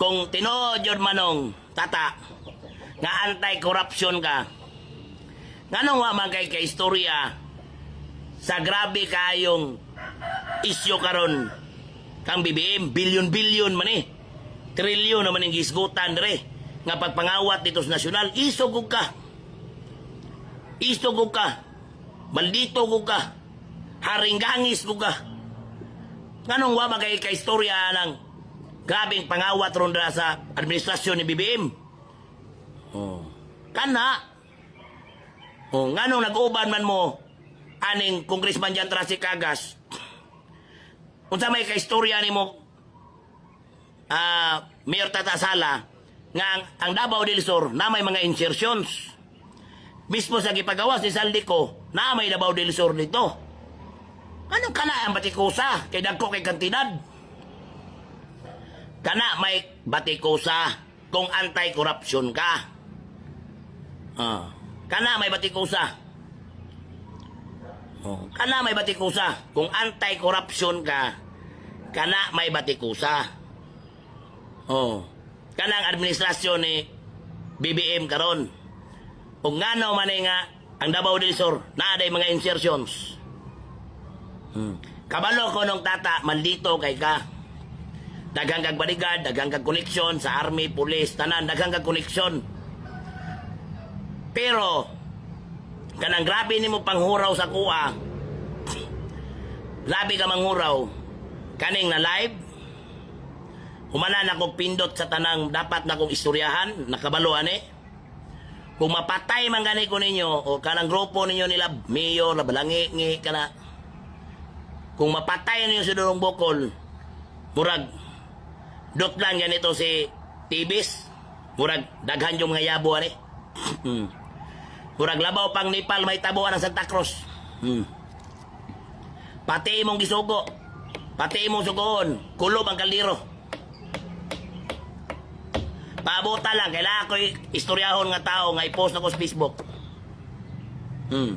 kung tinuod yun manong tata nga anti-corruption ka nganong wa man kay kaistorya sa grabe kayong isyo karon kang BBM bilyon-bilyon man eh. Trilyon naman ang gisgutan re nga pagpangawat dito sa nasyonal isog ka. Isog ka. Maldito ka. Haringgangis ka. Nganong wa man kay kaistorya ng grabing pangawat ron sa administrasyon ni BBM oh. Kana. Oh nganong nag-uban man mo aning congressman Jan Trasi Kagas unsa may kaistorya nimo ah Mayor Tata Sala nga ang, ang Davao del Sur na may mga insertions mismo sa gipagawas ni Saldico na may Davao del Sur dito. Anong kana ang batikusa kay dagko kay kantidad kana may batikusa kung anti-corruption ka. Ah kana may batikusa oh kana may batikusa kung anti-corruption ka kana may batikusa oh kanang administrasyon ni BBM karon. Ug ngano man nga ang Davao del Sur naa day mga insertions. Hmm. kabalo ko nung tata maldito kay ka daghang kag bodyguard daghang kag koneksyon sa army police tanan daghang kag koneksyon pero kanang grabe nimo panghuraw sa kuha grabe ka manghuraw. Kaning na live humana na kong pindot sa tanang dapat na kong istoryahan nakabalo ani kung mapatay man gani ko ninyo o kanang grupo ninyo nila mayor na balangi kana. Kung mapatay ninyo si Durong Bokol murag dot lang ganito si Tibis murag daghan yung mga yabo ani Hmm. murag labaw pang Nepal may tabuan ng Santa Cruz Hmm. pati imong gisugo pati imong sugoon kulob ang kaldero Pabuta lang, kailangan ko istoryahon nga tao nga i-post ako sa Facebook. Hmm.